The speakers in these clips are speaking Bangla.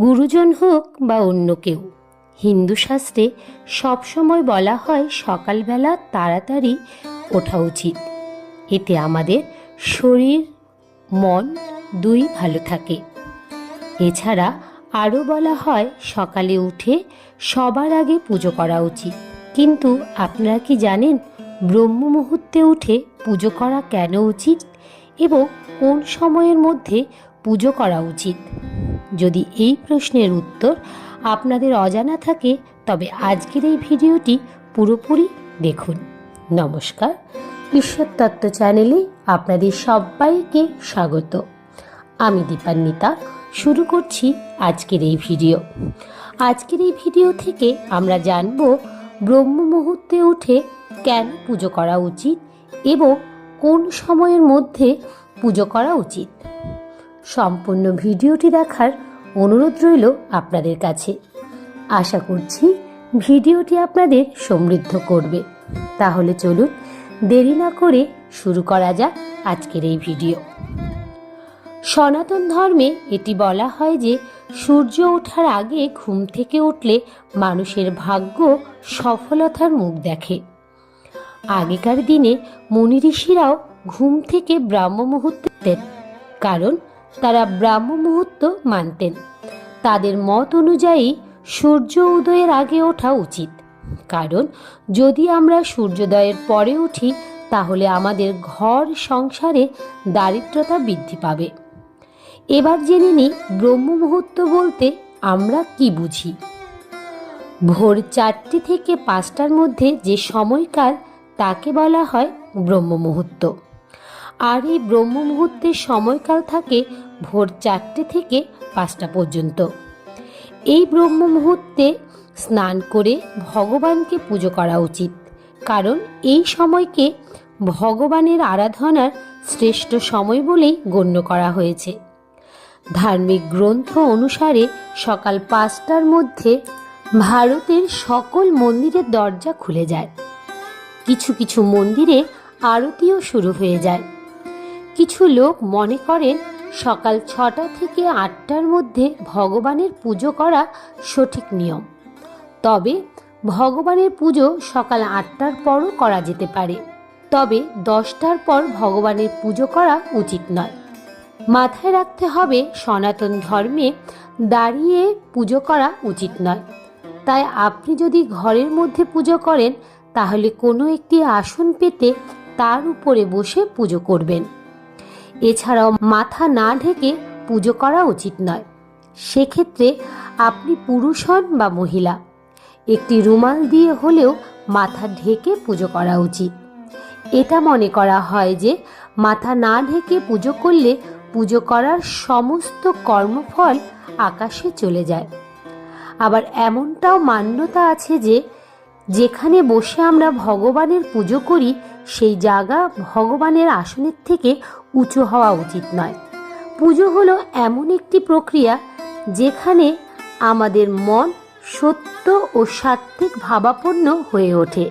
গুরুজন হোক বা অন্য কেউ। হিন্দু শাস্ত্রে সবসময় বলা হয় সকালবেলা তাড়াতাড়ি ওঠা উচিত। এতে আমাদের শরীর, মন দুই ভালো থাকে। এছাড়া আরও বলা হয় সকালে উঠে সবার আগে পুজো করা উচিত। কিন্তু আপনারা কি জানেন ব্রহ্ম মুহূর্তে উঠে পুজো করা কেন উচিত এবং কোন সময়ের মধ্যে পুজো করা উচিত? যদি এই প্রশ্নের উত্তর আপনাদের অজানা থাকে, তবে আজকের এই ভিডিওটি পুরোপুরি দেখুন। নমস্কার। ঈশ্বর তত্ত্ব চ্যানেলে আপনাদের সবাইকে স্বাগত। আমি দীপান্বিতা। শুরু করছি আজকের এই ভিডিও। আজকের এই ভিডিও থেকে আমরা জানব, ব্রহ্ম মুহূর্তে উঠে কেন পুজো করা উচিত এবং কোন সময়ের মধ্যে পুজো করা উচিত। সম্পূর্ণ ভিডিওটি দেখার অনুরোধ রইল আপনাদের কাছে। আশা করছি ভিডিওটি আপনাদের সমৃদ্ধ করবে। তাহলে চলুন দেরি না করে শুরু করা যাক আজকের এই ভিডিও। সনাতন ধর্মে এটি বলা হয় যে, সূর্য ওঠার আগে ঘুম থেকে উঠলে মানুষের ভাগ্য সফলতার মুখ দেখে। আগেকার দিনে মুনি ঋষিরাও ঘুম থেকে ব্রাহ্ম মুহূর্তে কারণ তারা ব্রাহ্ম মুহূর্ত মানতেন। তাদের মত অনুযায়ী সূর্য উদয়ের আগে ওঠা উচিত। কারণ, যদি আমরা সূর্যোদয়ের পরে উঠি, তাহলে আমাদের ঘর সংসারে দারিদ্রতা বৃদ্ধি পাবে। এবার জেনে নিই ব্রহ্ম মুহূর্ত বলতে আমরা কি বুঝি। ভোর চারটে থেকে পাঁচটার মধ্যে যে সময়কাল, তাকে বলা হয় ব্রহ্ম মুহূর্ত। আর এই ব্রহ্ম মুহূর্তের সময়কাল থাকে ভোর চারটে থেকে পাঁচটা পর্যন্ত। এই ব্রহ্ম মুহূর্তে স্নান করে ভগবানকে পুজো করা উচিত। কারণ এই সময়কে ভগবানের আরাধনার শ্রেষ্ঠ সময় বলেই গণ্য করা হয়েছে। ধার্মিক গ্রন্থ অনুসারে সকাল পাঁচটার মধ্যে ভারতের সকল মন্দিরের দরজা খুলে যায়। কিছু কিছু মন্দিরে আরতিও শুরু হয়ে যায়। কিছু লোক মনে করেন সকাল ছটা থেকে আটটার মধ্যে ভগবানের পুজো করা সঠিক নিয়ম। তবে ভগবানের পুজো সকাল আটটার পরও করা যেতে পারে। তবে দশটার পর ভগবানের পুজো করা উচিত নয়। মাথায় রাখতে হবে সনাতন ধর্মে দাঁড়িয়ে পুজো করা উচিত নয়। তাই আপনি যদি ঘরের মধ্যে পুজো করেন, তাহলে কোনো একটি আসন পেতে তার উপরে বসে পুজো করবেন। এছাড়াও মাথা না ঢেকে পুজো করা উচিত নয়। সেক্ষেত্রে আপনি পুরুষ হন বা মহিলা, একটি রুমাল দিয়ে হলেও মাথা ঢেকে পুজো করা উচিত। এটা মনে করা হয় যে মাথা না ঢেকে পুজো করলে পুজো করার সমস্ত কর্মফল আকাশে চলে যায়। আবার এমনটাও মান্যতা আছে যে, যেখানে বসে আমরা ভগবানের পুজো করি সেই জায়গা ভগবানের আসনের থেকে উঁচু হওয়া উচিত নয়। পুজো হলো এমন একটি প্রক্রিয়া যেখানে আমাদের মন সত্য ও সাত্ত্বিক ভাবাপন্ন হয়ে ওঠে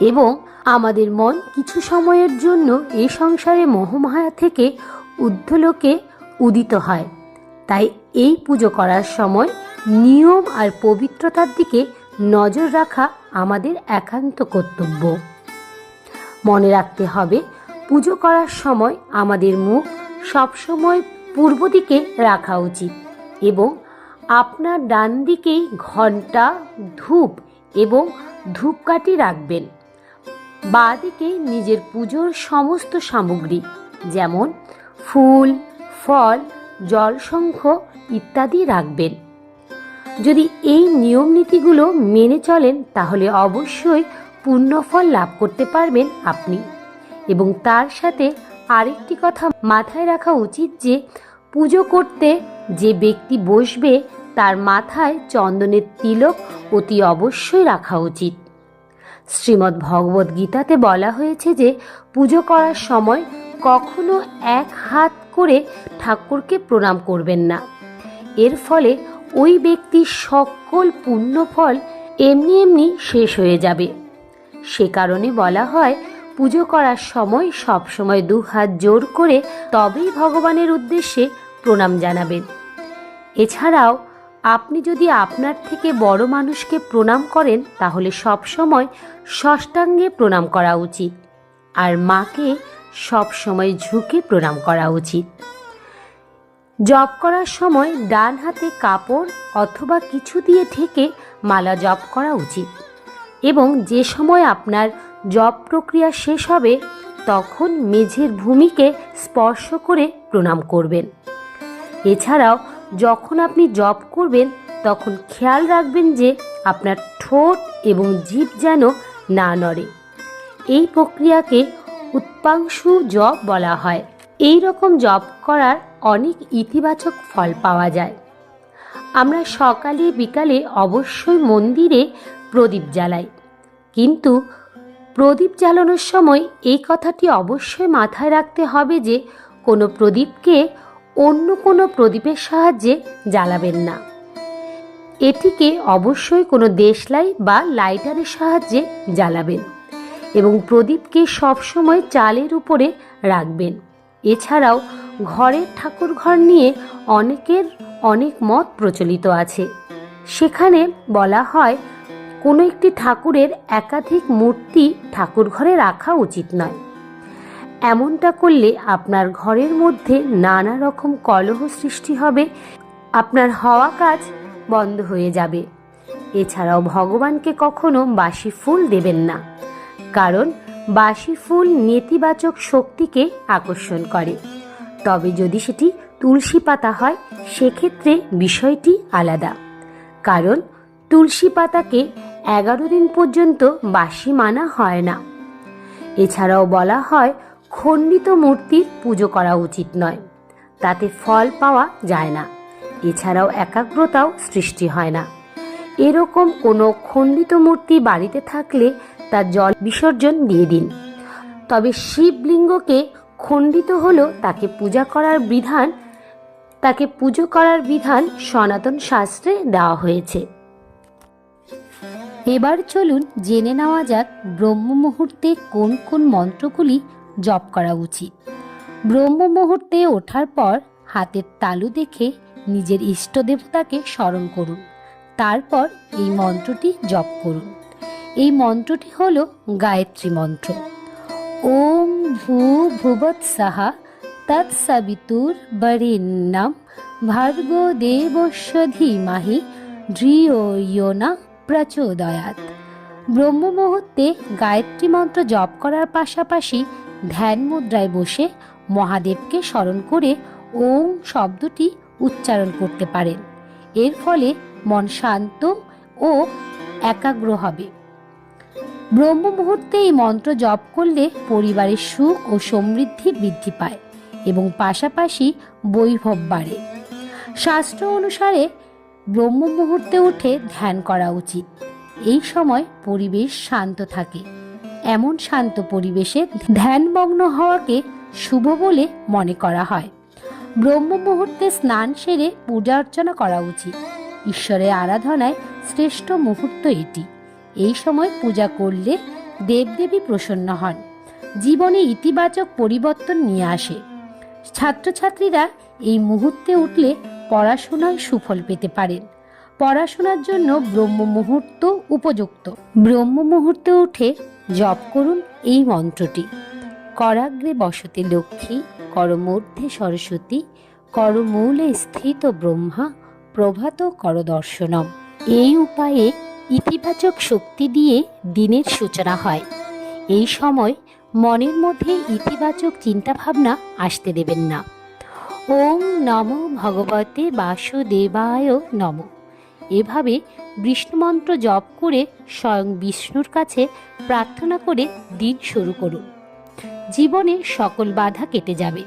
এবং আমাদের মন কিছু সময়ের জন্য এই সংসারে মোহমায়া থেকে ঊর্ধ্বলোকে উদিত হয়। তাই এই পুজো করার সময় নিয়ম আর পবিত্রতার দিকে নজর রাখা আমাদের একান্ত কর্তব্য। মনে রাখতে হবে, পুজো করার সময় আমাদের মুখ সবসময় পূর্ব দিকে রাখা উচিত এবং আপনার ডান দিকেই ঘণ্টা, ধূপ এবং ধূপকাঠি রাখবেন। বাঁ দিকে নিজের পুজোর সমস্ত সামগ্রী যেমন ফুল, ফল জলশঙ্খ ইত্যাদি রাখবেন। যদি এই নিয়ম নীতিগুলো মেনে চলেন তাহলে অবশ্যই পুণ্যফল লাভ করতে পারবেন আপনি। এবং তার সাথে আরেকটি কথা মাথায় রাখা উচিত যে, পুজো করতে যে ব্যক্তি বসবে, তার মাথায় চন্দনের তিলক অতি অবশ্যই রাখা উচিত। শ্রীমদ্ ভগবদ গীতাতে বলা হয়েছে যে, পুজো করার সময় কখনো এক হাত করে ঠাকুরকে প্রণাম করবেন না। এর ফলে ওই ব্যক্তির সকল পুণ্যফল এমনি এমনি শেষ হয়ে যাবে। সে কারণে বলা হয়, পুজো করার সময় সব সময় দু হাত জোর করে তবেই ভগবানের উদ্দেশ্যে প্রণাম জানাবেন। এছাড়াও, আপনি যদি আপনার থেকে বড় মানুষকে প্রণাম করেন, তাহলে সবসময় ষষ্ঠাঙ্গে প্রণাম করা উচিত। আর মাকে সবসময় ঝুঁকে প্রণাম করা উচিত। জপ করার সময় ডান হাতে কাপড় অথবা কিছু দিয়ে ঢেকে মালা জপ করা উচিত। এবং যে সময় আপনার জপ প্রক্রিয়া শেষ হবে, তখন মেঝের ভূমিকে স্পর্শ করে প্রণাম করবেন। এছাড়াও, যখন আপনি জপ করবেন, তখন খেয়াল রাখবেন যে আপনার ঠোঁট এবং জিভ যেন না নড়ে। এই প্রক্রিয়াকে উৎপাংশু জপ বলা হয়। এই রকম জপ করার অনেক ইতিবাচক ফল পাওয়া যায়। আমরা সকালে বিকালে অবশ্যই মন্দিরে প্রদীপ জ্বালাই। কিন্তু প্রদীপ জ্বালানোর সময় এই কথাটি অবশ্যই মাথায় রাখতে হবে যে, কোনো প্রদীপকে অন্য কোনো প্রদীপের সাহায্যে জ্বালাবেন না। এটিকে অবশ্যই কোনো দেশলাই বা লাইটারের সাহায্যে জ্বালাবেন এবং প্রদীপকে সবসময় চালের উপরে রাখবেন। এছাড়াও ঘরের ঠাকুর ঘর নিয়ে অনেকের অনেক মত প্রচলিত আছে। সেখানে বলা হয়, কোনো একটি ঠাকুরের একাধিক মূর্তি ঠাকুর ঘরে রাখা উচিত নয়। এমনটা করলে আপনার ঘরের মধ্যে নানা রকম কলহ সৃষ্টি হবে, আপনার হওয়া কাজ বন্ধ হয়ে যাবে। এছাড়াও ভগবানকে কখনো বাসি ফুল দেবেন না। কারণ বাসি ফুল নেতিবাচক শক্তিকে আকর্ষণ করে। তবে যদি সেটি তুলসী পাতা হয়, সেক্ষেত্রে বিষয়টি আলাদা। কারণ তুলসী পাতাকে এগারো দিন পর্যন্ত বাসি মানা হয় না। এছাড়াও বলা হয়, খণ্ডিত মূর্তির পুজো করা উচিত নয়। তাতে ফল পাওয়া যায় না। এছাড়াও একাগ্রতাও সৃষ্টি হয় না। এরকম কোনো খণ্ডিত মূর্তি বাড়িতে থাকলে তার জল বিসর্জন দিয়ে দিন। তবে শিবলিঙ্গকে খণ্ডিত হলেও তাকে পূজা করার বিধান, তাকে পুজো করার বিধান সনাতন শাস্ত্রে দেওয়া হয়েছে। এবার চলুন জেনে নেওয়া যাক ব্রহ্ম মুহূর্তে কোন কোন মন্ত্রগুলি জপ করা উচিত। ব্রহ্ম মুহূর্তে ওঠার পর হাতের তালু দেখে নিজের ইষ্ট দেবতাকে স্মরণ করুন। তারপর এই মন্ত্রটি জপ করুন। এই মন্ত্রটি হল গায়ত্রী মন্ত্র। ওম ভূ ভুবৎ সাহা তৎসবিতুর বরেণ্যম ভার্গ দেবস্য ধীমাহি ধ্রিয় প্রচোদয়াত ব্রহ্ম মুহূর্তে গায়ত্রী মন্ত্র জপ করার পাশাপাশি ধ্যান মুদ্রায় বসে মহাদেবকে স্মরণ করে ওম শব্দটি উচ্চারণ করতে পারেন। এর ফলে মন শান্ত ও একাগ্র হবে। ব্রহ্ম মুহূর্তে এই মন্ত্র জপ করলে পরিবারের সুখ ও সমৃদ্ধি বৃদ্ধি পায় এবং পাশাপাশি বৈভব বাড়ে। শাস্ত্র অনুসারে ব্রহ্ম মুহূর্তে উঠে ধ্যান করা উচিত। এই সময় পরিবেশ শান্ত থাকে। এমন শান্ত পরিবেশে ধ্যানমগ্ন হওয়াকে শুভ বলে মনে করা হয়। ব্রহ্ম মুহূর্তে স্নান সেরে পূজা অর্চনা করা উচিত। ঈশ্বরের আরাধনায় শ্রেষ্ঠ মুহূর্ত এটি। এই সময় পূজা করলে দেবদেবী প্রসন্ন হন। জীবনে ইতিবাচক পরিবর্তন নিয়ে আসে। ছাত্রছাত্রীরা এই মুহূর্তে উঠলে পড়াশোনায় সুফল পেতে পারেন। পড়াশোনার জন্য ব্রহ্ম মুহূর্ত উপযুক্ত। ব্রহ্ম মুহূর্তে উঠে জপ করুন এই মন্ত্রটি। করাগ্রে বসতে লক্ষ্মী করমধ্যে সরস্বতী, করমূলে স্থিত ব্রহ্মা, প্রভাত করদর্শনম। এই উপায়ে ইতিবাচক শক্তি দিয়ে দিনের সূচনা হয়। এই সময় মনের মধ্যে ইতিবাচক চিন্তাভাবনা আসতে দেবেন না। ওম নম ভগবতে বাসুদেবায় নম। এভাবে বিষ্ণুমন্ত্র জপ করে স্বয়ং বিষ্ণুর কাছে প্রার্থনা করে দিন শুরু করুন। জীবনে সকল বাধা কেটে যাবে।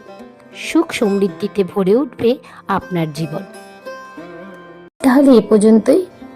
সুখ সমৃদ্ধিতে ভরে উঠবে আপনার জীবন। তাহলে এ পর্যন্তই।